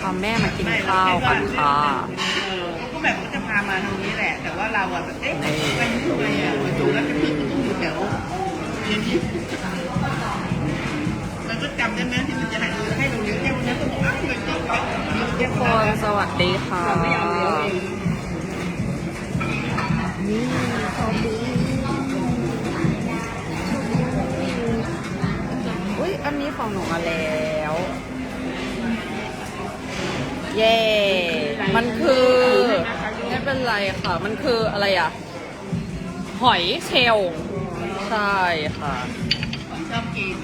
พาแม่มากินข้าวกันค่ะก็แบบว่าจะพามาทางนี้แหละ แต่ว่าเราอะแบบเอ๊ะนี่ไปทำไมอะมาดูแล้วก็คือต้องอยู่แถวเย็นมันก็จำได้ไหมที่มันจะให้เราให้เราเลี้ยงแค่วันนั้นก็บอกอ้าวเงินเยอะไปเลี้ยงแค่ทุกวัคนนั้นนสวัสดีค่ะไม่เอาเลี้ยงเองนี่ขอบคุณ อุ้ยอันนี้ของหนูมาแล้ว เย่มันคือ ไม่เป็นไรค่ะ มันคืออะไรอะ หอยเชลล์ใช่ค่ะ ชอบกิน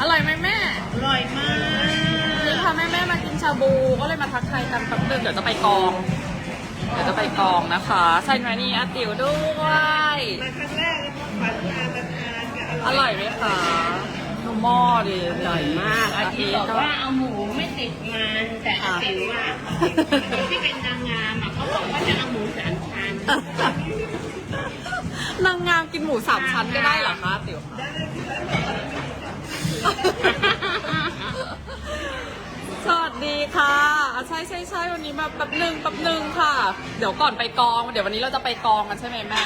อร่อยไหมแม่อร่อยมากนี่พาแม่แม่ๆมากินชาบู ก็เลยมาทักทายกันแป๊บนึงเดี๋ยวจะไปกอง เดี๋ยวจะไปกองนะคะใส่มานี่อาติ๋วด้วย มาครั้งแรกแล้วก็ฝันทานมาทานกันอร่อยไหมคะดู หม้อดิอร่อยมากอาทิตย์บอกก็ว่าเอาหมูไม่ติดมันแต่อาติ๋วอะที่เป็นนางงามอะเขาบอกว่าจะเอาหมูสามชั้นนางงามกินหมูสามชั้นก็ได้เหรอคะติ๋วสวัสดีค่ะอะใช่ใช่ใช่วันนี้มาแป๊บหนึ่งแป๊บหนึ่งค่ะ เดี๋ยวก่อนไปกอง เดี๋ยววันนี้เราจะไปกองกันใช่ไหมแม่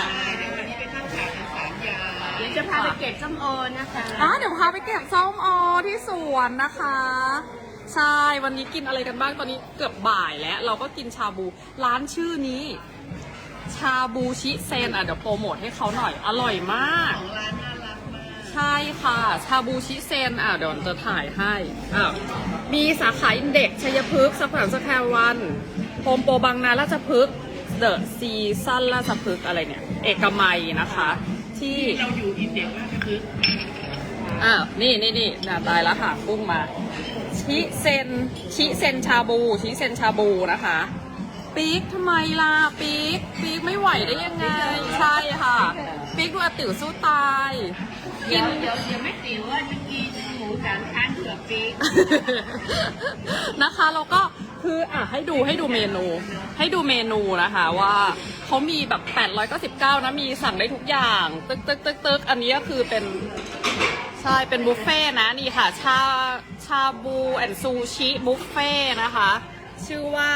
จะพาไปเก็บส้มโอนะคะอะเดี๋ยวพาไปเก็บส้มโอที่สวนนะคะ ใช่ วันนี้กินอะไรกันบ้าง ตอนนี้เกือบบ่ายแล้ว เราก็กินชาบู ร้านชื่อนี้ ชาบูชิเซนอะเดี๋ยวโปรโมทให้เขาหน่อย อร่อยมาก ของร้านน่ารักมาก ใช่ค่ะ ชาบูชิเซนอะเดี๋ยวจะถ่ายให้อะมีสาขาอินเด็กซ์ชัยพฤกษ์สขวัญสแคววันโฮมโปรบางนาราชพฤกษ์เดอะซีซันราชพฤกษ์อะไรเนี่ย เอกมัยนะคะ ที่เราอยู่อินเด็กซ์ว่าคืออ้าวนี่นี่นี่น่าตายแล้วค่ะกุ้งมา ชิเซนชิเซนชาบูชิเซนชาบูนะคะปี๊กทำไมล่ะปี๊กปี๊กไม่ไหวได้ยังไง ใช่ค่ะปี๊กดูอาติ๋วสู้ตายเดี๋ยวเดี๋ยวเดี๋ยวไม่ติ๋วว่าจะกินหมูสามชั้นเผือกปีกนะคะแล้วก็ คืออะให้ดูให้ดูเมนู ให้ดูเมนูนะคะว่าเขามีแบบ 899 นะ มีสั่งได้ทุกอย่าง ตึกตึกตึกตึกอันนี้ก็คือเป็นใช่ เป็นบุฟเฟ่ต์นะนี่ค่ะ ชาชาบูแอนซูชิบุฟเฟ่ต์นะคะ ชื่อว่า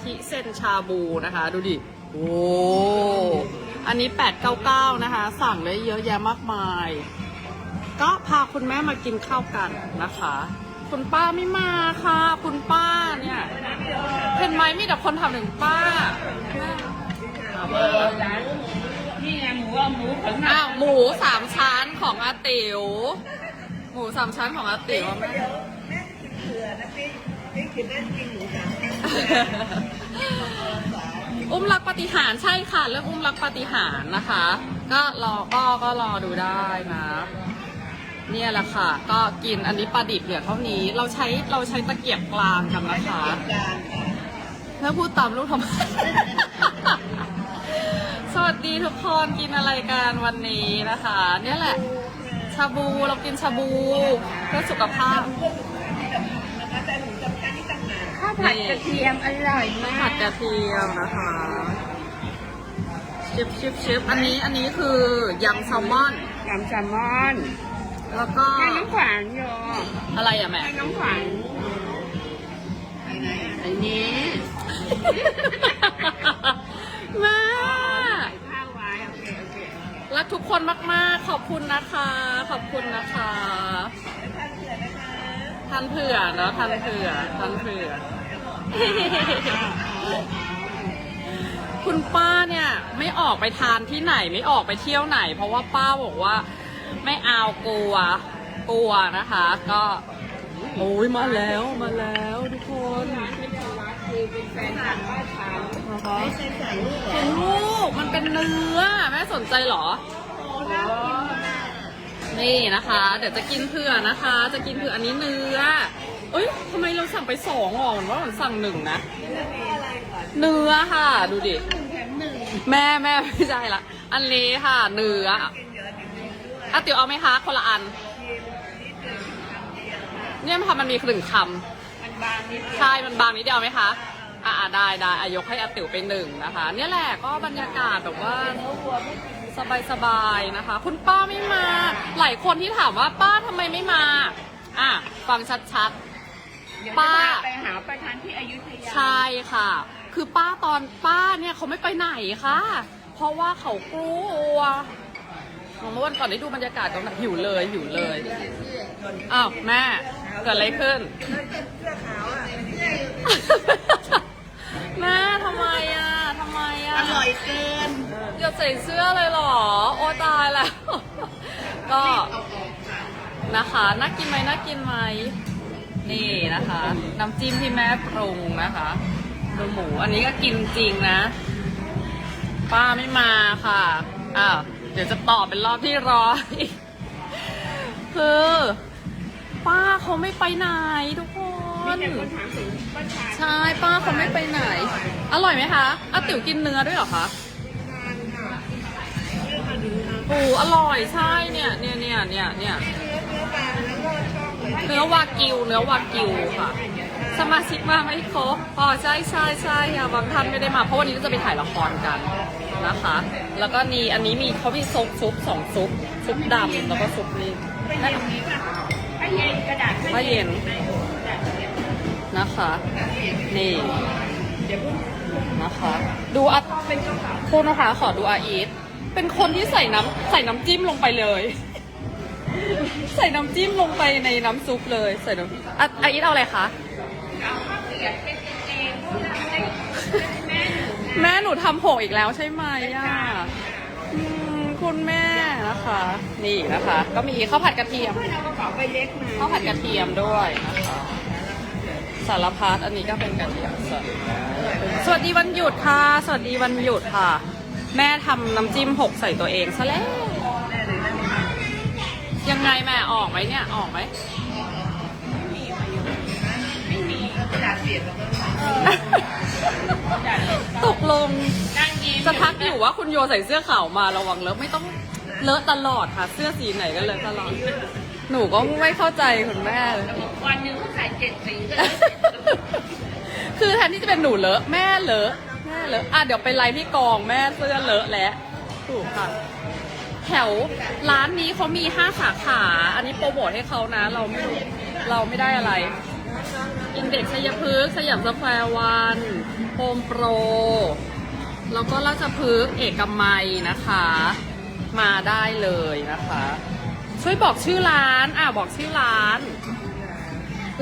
ชิเซนชาบูนะคะ ดูดิ โอ้อันนี้ 899 นะคะ สั่งได้เยอะแยะมากมาย ก็พาคุณแม่มากินข้าวกันนะคะ คุณป้าไม่มาค่ะ คุณป้าเนี่ยเห็นไหมมีแต่คนถามถึงป้าแม่นี่ไงหมูเอาหมูของอ้าวหมูสามชั้นของอาติ๋วหมูสามชั้นของอาติ๋วอะแม่แม่กินเผือนะพี่พี่กินได้กินหมูสามชั้นอุ้มรักปฏิหารย์ใช่ค่ะเรื่องอุ้มรักปฏิหารย์นะคะ ก็รอก็ก็รอดูได้นะ เนี่ยแหละค่ะ ก็กินอันนี้ปลาดิบเหลือเท่านี้ เราใช้เราใช้ตะเกียบกลางกันนะคะการค่ะแล้วพูดตามลูกทำไม สวัสดีทุกคนกินอะไรกันวันนี้นะคะ เนี่ยแหละ ชาบูเรากินชาบูเพื่อสุขภาพนะคะแต่หมูสามชั้นนี่ต่างหากข้าวผัดกระเทียมอร่อยมากผัดกระเทียมนะคะชิบชิบชิบอันนี้อันนี้คือยำแซลมอนยำแซลมอน แล้วก็ให้น้องขวัญโยอะไรอะแม่ให้น้องขวัญไอ้ไหนไอ้นี้แม่ใส่ข้าวไว้โอเคโอเครักทุกคนมากๆ ขอบคุณนะคะ ขอบคุณนะคะทานเผื่อเนาะทานเผื่อทานเผื่อ คุณป้าเนี่ยไม่ออกไปทานที่ไหนไม่ออกไปเที่ยวไหน เพราะว่าป้าบอกว่า ไม่เอากลัว กลัวนะคะ ก็โอ้ยมาแล้วมาแล้วทุกคนคือเป็นแฟนคลับบ้านฉันนะคะไม่ใช่ใส่ลูกเหรอเป็นลูกมันเป็นเนื้อแม่สนใจเหรอโอ้น่ากินมากนี่นะคะ เดี๋ยวจะกินเผื่อนะคะ จะกินเผื่ออันนี้เนื้อเอ้ยทำไมเราสั่งไปสองอะเหมือนว่ามันสั่งหนึ่งนะ เนื้อค่ะ ดูดิหนึ่งแถมหนึ่งแม่แม่ไม่ใช่ละ อันนี้ค่ะ เนื้อเป็นเย อะจริงๆด้วยอะติ๋วเอาไหมคะคนละอัน เนี่ยค่ะมันมีหนึ่งคมันบางนิดำใช่มันบางนิดเดียวไหมคะอ่าได้ได้อายกให้อาติ๋วไปหนึ่งนะคะ เนี่ยแหละก็บรรยากาศแบบว่าสบายสบายๆนะคะ คุณป้าไม่มา หลายคนที่ถามว่าป้าทำไมไม่มา อะฟังชัดเดี๋ยวป้าจะพไปหาประธานที่อยุธยาๆใช่ค่ะ คือป้าตอนป้าเนี่ยเขาไม่ไปไหนค่ะ เพราะว่าเขากลัว เมื่อวันก่อนได้ดูบรรยากาศก็แบบหิวเลยหิวเลยอ้าวแม่เกิดอะไรขึ้นแม่ทำไมอะทำไมอะอร่อยเกินอย่าใส่เสื้อเลยเหรอ โอ้ตายแล้ว ก็นะคะน่ากินไหมน่ากินไหมนี่นะคะน้ำจิ้มที่แม่ปรุงนะคะดูหมูอันนี้ก็กินจริงนะ ป้าไม่มาค่ะอ้าว เดี๋ยวจะตอบเป็นรอบที่ร้อยคือป้าเขาไม่ไปไหนทุกคมีนแต่คนถามถึงประธานใช่ป้าเขาไม่ไปไหน อร่อยไหมคะอาติ๋วกินเนื้อด้วยเหรอคะโอ้อร่อยใช่เนี่ยเนี่ยเนี่ยเนี่ยเนี่ยเนื้อวากิวเนื้อวากิวค่ะ สมาชิกมาไม่ครบอ๋อใช่ใช่ใช่ค่ะบางท่านไม่ได้มา เพราะวันนี้ก็จะไปถ่ายละครกันนะคะ แล้วก็นี่อันนี้มีเขามีซุปซุปสองซุปซุปดำแล้วก็ซุปนี้ผ้าเย็นกระดาษผ้าเย็นกระดาษเย็นนะคะ นี่นะคะ ดูอัดเป็นกระเป๋าโทษนะคะขอดูอาอีทเป็นคนที่ใส่น้ำใส่น้ำจิ้มลงไปเลย ใส่น้ำจิ้มลงไปในน้ำซุปเลย ใส่น้ำออาอีทเอาอะไรคะ แม่หนูแม่หนูทำหกอีกแล้วใช่ไหมอะอืมคุณแม่นะคะ นี่นะคะ ก็มีข้าวผัดกระเทียมเพื่อนเอากระเป๋าใบเล็กมาข้าวผัดกระเทียมด้วยนะคะสารพัดอันนี้ก็เป็นกระเทียมสดสวัสดีวันหยุดค่ะ สวัสดีวันหยุดค่ะ แม่ทำน้ำจิ้มหกใส่ตัวเองซะแล้วยังไงแม่ออกไหมเนี่ยออกไหมไม่ ตกลง นั่งยิ้มจะทักอยู่ว่าคุณโยใส่เสื้อขาวมาระวังเลอะไม่ต้องเลอะตลอดค่ะ เสื้อสีไหนก็เลอะตลอด หนูก็ไม่เข้าใจคุณแม่เลยวันหนึ่งเขาใส่เจ็ดสีก็เลยคือแทนที่จะเป็นหนูเลอะแม่เลอะแม่เลอะอะเดี๋ยวไปไลฟ์ที่กองแม่เสื้อเลอะแล้วถูกค่ะ แถวร้านนี้เขามีห้าสาขา อันนี้โปรโมทให้เขานะ เราไม่รู้เราไม่ได้อะไร อินเด็กซ์ชัยพฤกษ์สยามสแควร์วันโฮมโปร แล้วก็ราชพฤกษ์เอกมัยนะคะ มาได้เลยนะคะ ช่วยบอกชื่อร้าน อะบอกชื่อร้าน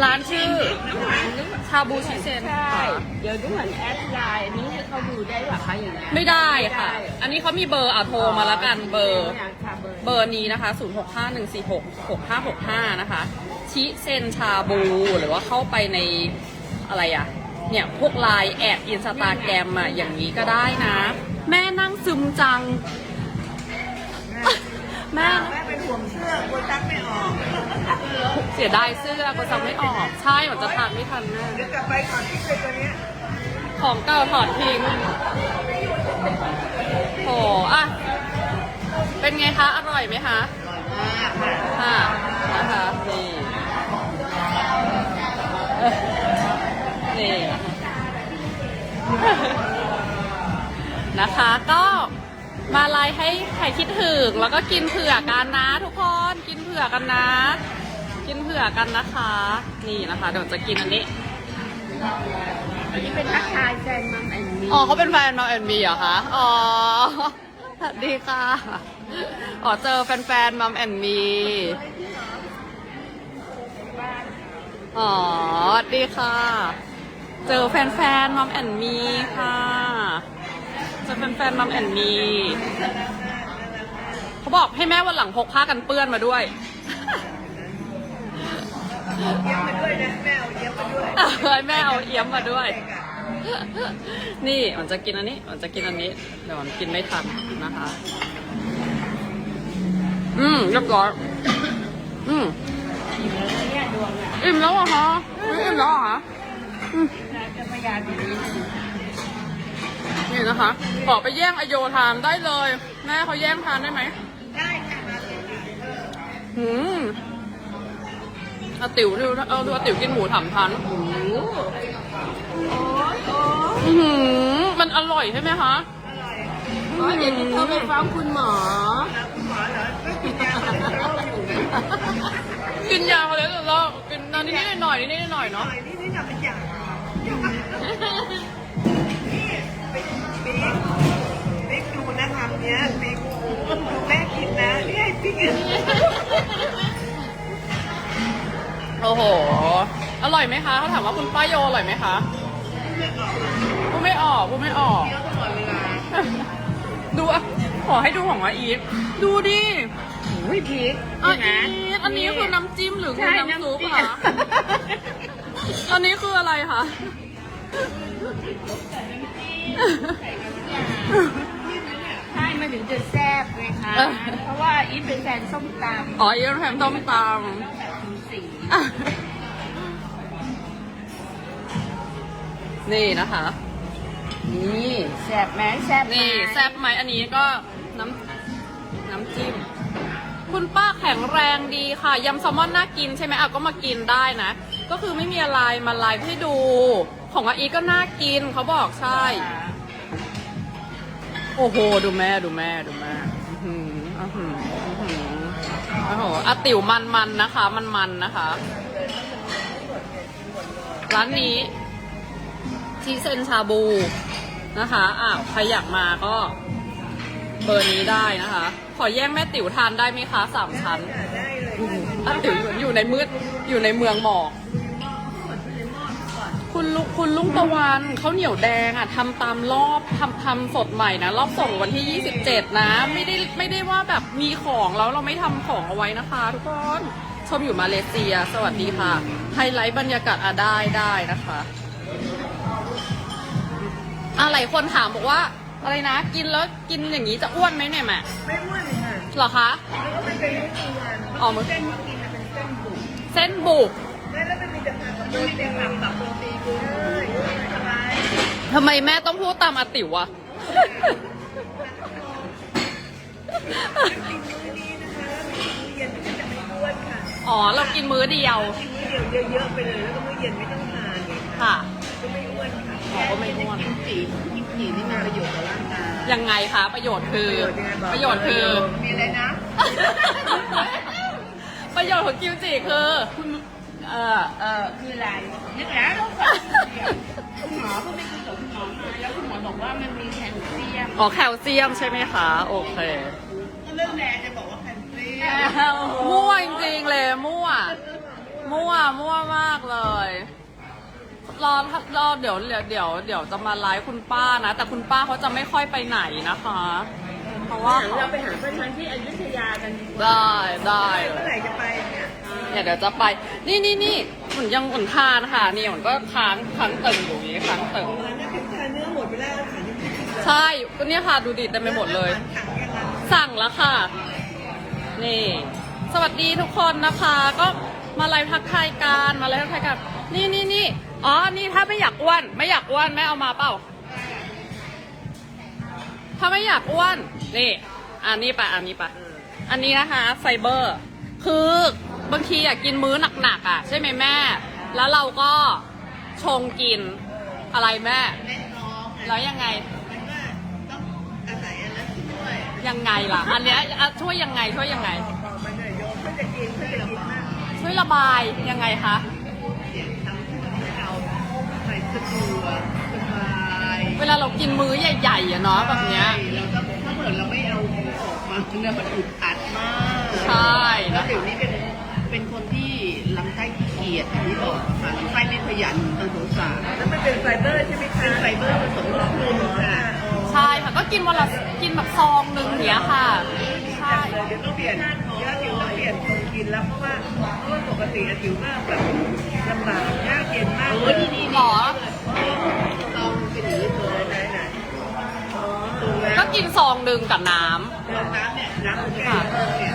ร้านชื่อน้ำหวานนึกว่าชาบูชิเซนใช่ค่ะ เดี๋ยวดูเหมือนแอดไลน์อันนี้ให้เขาดูได้หรอคะอย่างเงี้ยไม่ได้ค่ะ อันนี้เขามีเบอร์อะโทรมาแล้วกันเบอร์ไม่ยากค่ะเบอร์เบอร์นี้นะคะ 0651466565 นะคะ ชิเซนชาบู หรือว่าเข้าไปในอะไรอะเนี่ยพวกไลน์แอดอินสตาแกรมอะอย่างนี้ก็ได้นะ แม่นั่งซึมจัง แม่แม่เป็นห่วงเสื้อกลัวซักไม่ออกเสียดายเสื้อก็จำไม่ออก ใช่หนูจะทานไม่ทันแม่เดี๋ยวกลับไปก่อนที่เลยตัวเนี้ยของเก่าถอดทิ้งโหอะเป็นไงคะ อร่อยไหมคะค่ะ นะคะนี่เอ้ยนี่ นะคะ ก็มาไลฟ์ให้ใครคิดถึง แล้วก็กินเผื่อกันนะทุกคน กินเผื่อกันนะ กินเผื่อกันนะคะ นี่นะคะ เดี๋ยวจะกินอันนี้ อันนี้เป็นทักทายแฟนมัมแอนมีอ๋อเขาเป็นแฟนมาเอ็นบีเหรอคะ อ๋อ สวัสดีค่ะ อ๋อเจอแฟนๆมัมแอนมี อ๋อสวัสดีค่ะ เจอแฟนๆมัมแอนมีค่ะ เจอแฟนๆมัมแอนมีเขาบอกให้แม่วันหลังพกผ้ากันเปื้อนมาด้วย เยี่ยมมาด้วยนะแม่เอาเยี่ยมมาด้วยให้แม่เอาเอี้ยมมาด้วย นี่มันจะกินอันนี้มันจะกินอันนี้ เดี๋ยวมันกินไม่ทันนะคะ อืมเรียบร้อย อืมเนี่ยดวงอะ อิ่มแล้วเหรอคะอิ่มแล้วเหรอคะจะพยายามดีนี้นี่นะคะ ขอไปแย่งอโยทานได้เลย แม่เขาแย่งทานได้ไหม ได้ค่ะมาเลยค่ะอืมอาติ๋วดูเอาดูอาติ๋วกินหมูถามทันโอ้โหอื้อหือมันอร่อยใช่ไหมคะอ๋อเดี๋ยวจะโทรไปฟ้องคุณหมอ คุณหมอเหรอก็กินยาคอเลสเตอรอลอยู่ นะกินยาคอเลสเตอรอลกินได้อยนิดๆหน่อยๆหน่อเนาะยนี่นี่ทำเป็นอย่างนี่บิ๊กบิ๊กบิ๊กดูนะคำเนี้ยบิ๊กดูแม่กินนะนี่ไอ้บิ๊กโอ้โห อร่อยไหมคะเขาถามว่าคุณป้าโยอร่อยไหมคะพูดไม่ออกพูดไม่ออกเที่ยวตลอดเวลาดูอะขอให้ดูของอาอีฟดูดิ อุ้ยพีกอาอีฟอันนี้คือน้ำจิ้มหรือคือใช่น้ำซุปน้ำจิ้ม คะอันนี้คืออะไรคะ ใช่มันถึงจะแซ่บเลยค่ะเออ เพราะว่าอีฟเป็นแฟนส้มตำอ๋ออีฟแถมต้มตต้องแบบคุณสีำนี่นะคะ นี่แซ่บไหมแซ่บไหมนี่แซ่บไหมอันนี้ก็น้ำน้ำจิ้ม คุณป้าแข็งแรงดีค่ะยำแซลมอนน่ากินใช่ไหมอะก็มากินได้นะ ก็คือไม่มีอะไรมาไลฟ์ให้ดู ของอาอีก็น่ากินเขาบอกใช่ โอ้โห ดูแม่ดูแม่ดูแม่อื้อหืออืออืออโอ้โหอติ๋วมันมันๆนะคะ มันมันๆนะคะ ร้านนี้ชีเซนชาบูนะคะ อ้าว ใครอยากมาก็ เบอร์นี้ได้นะคะ ขอแย่งแม่ติ๋วทานได้ไหมคะสามชั้นได้เลยอาติ๋วอยู่อยู่ในมืดอยู่ในเมืองหมอกคุณลุงคุณลุงตะวันข้าวเหนียวแดงอะทำตามรอบทำทำสดใหม่นะ รอบส่งวันที่ 27 นะ ไม่ได้ไม่ได้ว่าแบบมีของแล้วเราไม่ทำของเอาไว้นะคะ ทุกคนชมอยู่มาเลเซีย สวัสดีค่ะ ไฮไลท์บรรยากาศอะได้ได้นะคะอะหลายคนถามบอกว่า อะไรนะ กินแล้วกินอย่างนี้จะอ้วนไหมเนี่ยแม่ไม่อ้วนเลยค่ะเหรอคะแล้วก็มันเป็นลูกตัวอ๋อมันเส้นที่กินน่ะเป็นเส้นบุกเส้นบุกแล้วแล้วมันมีแต่ผักกับโปรตีนผักกับโปรตีนเลยสบายทำไมแม่ต้องพูดตามอาติ๋วอะกินมื้อนี้นะคะแล้วมื้อเย็นมันก็จะไม่อ้วนค่ะอ๋อ เรากินมื้อเดียวกินมื้อเดียวเยอะๆไปเลยแล้วก็มื้อเย็นไม่ต้องทานไงคะค่ะก็ไม่อ้วนค่ะอ๋อก็ไม่อ้วนกินสี กินสีนี่มีประโยชน์ต่อร่างกายยังไงคะประโยชน์คือประโยชน์คือ มีอะไรนะ ประโยชน์ของกิมจิคือเออเออคืออะไรนึกแล้วต้องฟังคุณหมอเพิ่งไปคุยกับคุณหมอมาแล้วคุณหมอบอกว่ามันมีแคลเซียมอ๋อแคลเซียมใช่ไหมคะ โอเคเรื่องแดงจะบอกว่าแพนเซียมั่วจริงๆเลยมั่ว มั่วมั่วมากเลย รอรอเดี๋ยวเดี๋ยวเดี๋ยวเดี๋ยวจะมาไลฟ์คุณป้านะ แต่คุณป้าเขาจะไม่ค่อยไปไหนนะคะ เพราะว่าเราไปหาเพื่อนที่อยุธยากันดีกว่าได้ได้เมื่อไหร่จะไปเนี่ยเนี่ยเดี๋ยวจะไป นี่นี่นี่หมุนยังหมุนทานค่ะนี่หมุนก็ค้างค้างตึงอยู่อย่างนี้ค้างตึงอันนี้ถึงทานเนื้อหมดไปแล้วค่ะนี่ใช่ก็เนี่ยค่ะดูดิเต็มไปหมดเลยถังยังไงสั่งแล้วค่ะ นี่ สวัสดีทุกคนนะคะ ก็มาไลฟ์ทักทายกันมาไลฟ์ทักทายกันนี่นี่นี่ อ๋อ นี่ถ้าไม่อยากอ้วน ไม่อยากอ้วนแม่เอามาเปล่า ถ้าไม่อยากอ้วน นี่ อันนี้ไปะอันนี้ไปะอันนี้นะคะ ไฟเบอร์ คือบางทีอยากกินมื้อหนักๆอะ ใช่ไหมแม่ แล้วเราก็ชงกินอะไรแม่แน่นท้องแล้วยังไงมันก็ต้องอาศัยอันนั้นช่วยยังไงล่ะ อันเนี้ยอะช่วยยังไงช่วยยังไงบอกมันเลยโยมเขาจะกินเขาจะกินมากช่วยระบายยังไงคะ ส่สะดวกสบายเวลาเรากินมื้อใหญ่ๆอะเนาะแบบเนี้ย เราก็ถ้าเกิดเราไม่เอาหมูออกมาเนี่ยมันอึดอัดมากใช่แล้วนะเดี๋ยวนี้เป็นเป็นคนที่ลำไส้ขี้เกียจอย่างที่บอกค่ะลำไส้ไม่ขยันตอนสงสารแล้วมันเป็นไฟเบอร์ใช่ไหมคะเป็นไฟเบอร์ผสมกับกลุ่มค่ะใช่ค่ะก็กินวันละกินแบบซองหนึ่งเนี้ยค่ะ ใช่ เดี๋ยวต้องเปลี่ยน แล้วเพราะว่าเพราะว่าปกติอะถิวก็แบบลำบากยากเย็นมากเลยนี่นี่หรอลองเป็นอย่างนี้เลยไหนไหนอ๋อดูแล้วก็กินซองหนึ่งกับน้เดินน้ำเนี่ยน้ำมันแข็งค่ะเนี่ย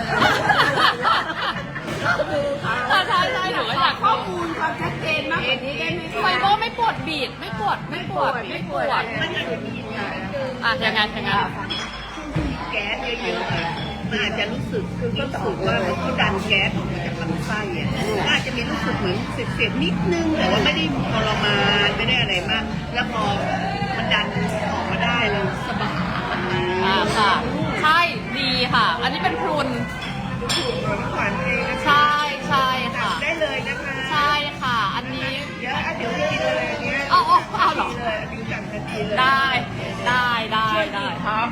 ำใช่ใช่ใช่หนูก็อยากข้อรู้มูลความชัดเจนมากกว่านี้ได้ไหมไฟเบอร์ไม่ปวดบีดไม่ปวดไม่ปวดไม่ปวดมันอาจจะมีค่ะอะยังไงยังไงแก๊สเยอะๆอะ มัอาจจะรู้สึกคือรู้สึกว่าเขาดันแก๊สออกมาจากลำไส้อะก็อาจจะมีรู้สึกเหมือนเสียดๆนิดนึงแต่ว่าไม่ได้ทรมานไม่ได้อะไรมาก แล้วพอมันดันออกมาได้เราสบายอ่าค่ะ ใช่ดีค่ะ อันนี้เป็นพรุนถูกขวัญเองใช่ ใช่ค่ะ ได้เลยนะคะใช่ค่ะ อันนี้เดี๋ยวอะเดี๋ยวกินเลยอันเนี้ยเอาอาเอาเหรอกินเยกิจังทันทีได้ได้ได้ได้ครับ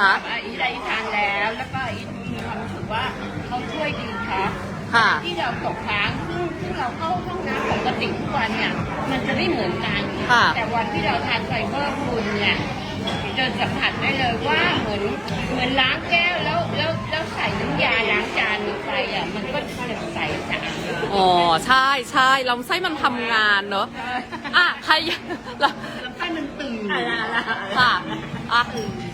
ค่ะอีได้ทานแล้ว แล้วก็อีมีความรู้สึกว่าเขาช่วยดีท็อกซ์ค่ะ ที่เราตกค้างซึ่งซึ่งเราเข้าห้องน้ำปกติทุกวันเนี่ย มันจะไม่เหมือนกัน ค่ะ แต่วันที่เราทานไฟเบอร์คุณเนี่ยจะสัมผัสได้เลยว่าเหมือนเหมือนล้างแก้วแล้วแล้วแล้วใส่น้ำยาล้างจานลงไปอะมันก็จะใสสะอาดอ๋อใช่ใช่ลำไส้มันทำงานเนอะอะใครเราลำไส้ มันตื่นค่ะ อะ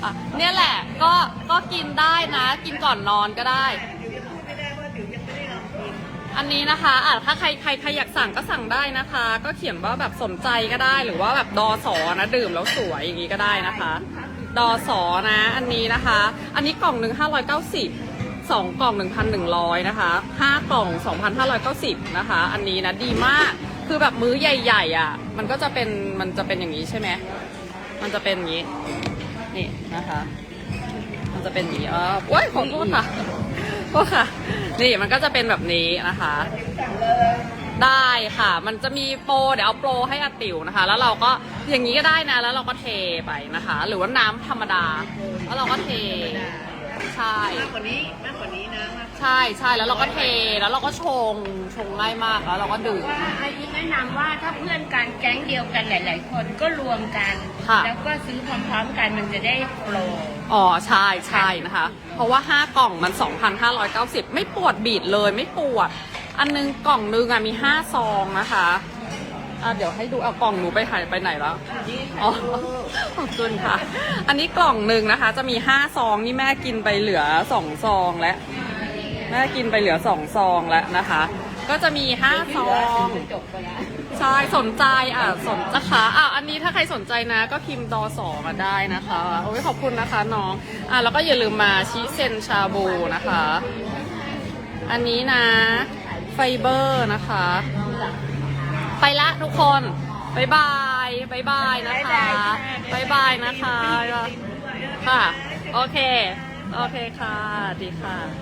อะเนี่ยแหละ ก็ ก็กินได้นะ กินก่อนนอนก็ได้เดี๋ยวยังพูดไม่ได้ว่าเดี๋ยวยังไม่ได้ลองกินอันนี้นะคะอะถ้าใครใครใครอยากสั่งก็สั่งได้นะคะ ก็เขียนว่าแบบสนใจก็ได้ หรือว่าแบบดอสอนะดื่มแล้วสวยอย่างนี้ก็ได้นะคะ ดอสอนะ อันนี้นะคะ อันนี้กล่องหนึ่งห้าร้อยเก้าสิบสองกล่องหนึ่งพันหนึ่งร้อยนะคะห้ากล่องสองพันห้าร้อยเก้าสิบนะคะ อันนี้นะดีมาก คือแบบมื้อใหญ่ ๆ อะ มันก็จะเป็นมันจะเป็นอย่างนี้ใช่ไหมมันจะเป็นอย่างนี้ นี่นะคะ มันจะเป็นอย่างนี้เออโอ้ยขอโทษค่ะโทษค่ะ นี่มันก็จะเป็นแบบนี้นะคะ ได้ค่ะ มันจะมีโปรเดี๋ยวเอาโปรให้อาติ๋วนะคะ แล้วเราก็อย่างนี้ก็ได้นะ แล้วเราก็เทไปนะคะ หรือว่าน้ำธรรมดา แล้วเราก็เท ใช่ มากกว่านี้มากกว่านี้นะมากใช่ใช่แล้วเราก็เทแล้วเราก็ชงชงง่ายมากแล้วเราก็ดื่ม ว่าไอ้นี่แนะนำว่าถ้าเพื่อนกันแก๊งเดียวกันหลาย ๆ คนก็รวมกัน ค่ะ แล้วก็ซื้อพร้อม ๆ กันมันจะได้โปรอ๋อใช่ใช่นะคะ เพราะว่า 5 กล่องมัน 2,590 ไม่ปวดบีดเลยไม่ปวด อันนึงกล่องนึงอะมี 5 ซองนะคะ อะเดี๋ยวให้ดูเอากล่องหนูไปหายไปไหนแล้วอ๋อขอบคุณค่ะ อันนี้กล่องหนึ่งนะคะ จะมี5ซองนี่แม่กินไปเหลือ2ซองแล้วแม่กินไปเหลือ2ซองแล้วนะคะ ก็จะมี5ซองจบไปแล้วใช่สนใจอะสนนะคะอะอันนี้ถ้าใครสนใจนะ ก็พิมพ์ดอสองมาได้นะคะโอ้ยขอบคุณนะคะน้องอะแล้วก็อย่าลืมมาชิเซนชาบูนะคะ อันนี้นะไฟเบอร์นะคะ ไปละทุกคนบายบายบายบายนะคะบายบายนะคะ ค่ะ โอเค โอเคค่ะ ดีค่ะ